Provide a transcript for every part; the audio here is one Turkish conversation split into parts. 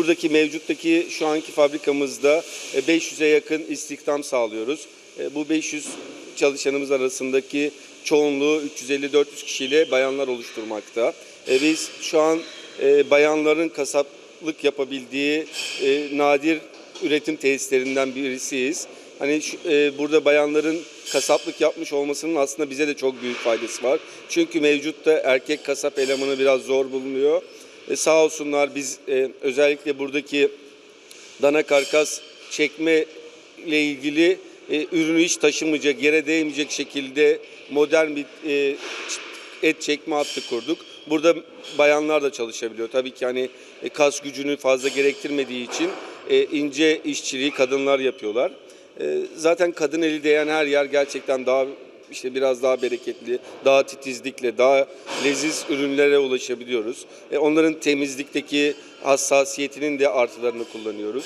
Buradaki mevcuttaki şu anki fabrikamızda e, 500'e yakın istihdam sağlıyoruz. E, bu 500 çalışanımız arasındaki çoğunluğu 350-400 kişiyle bayanlar oluşturmakta. E, biz şu an e, bayanların kasaplık yapabildiği nadir üretim tesislerinden birisiyiz. Hani şu- e, burada bayanların kasaplık yapmış olmasının aslında bize de çok büyük faydası var. Çünkü mevcutta erkek kasap elemanı biraz zor bulunuyor. E, sağ olsunlar biz e, özellikle buradaki dana karkas çekme ile ilgili e, ürünü hiç taşımayacak, yere değmeyecek şekilde modern bir e, et çekme hattı kurduk. Burada bayanlar da çalışabiliyor. Tabii ki hani e, kas gücünü fazla gerektirmediği için e, ince işçiliği kadınlar yapıyorlar. E, zaten kadın eli değen her yer gerçekten daha işte biraz daha bereketli, daha titizlikle, daha leziz ürünlere ulaşabiliyoruz. E, onların temizlikteki hassasiyetinin de artılarını kullanıyoruz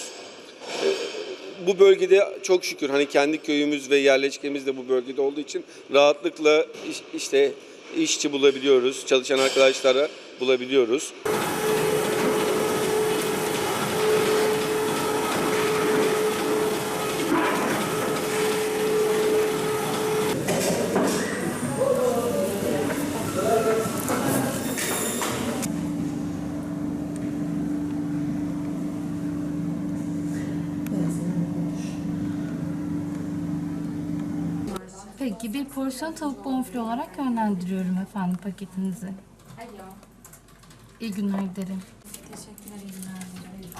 bu bölgede çok şükür hani kendi köyümüz ve yerleşkemiz de bu bölgede olduğu için rahatlıkla iş- işte işçi bulabiliyoruz, çalışan arkadaşlara bulabiliyoruz. Peki bir porsiyon tavuk bonfile olarak yönlendiriyorum efendim paketinizi. İyi günler dilerim. Teşekkürler, iyi günler dilerim.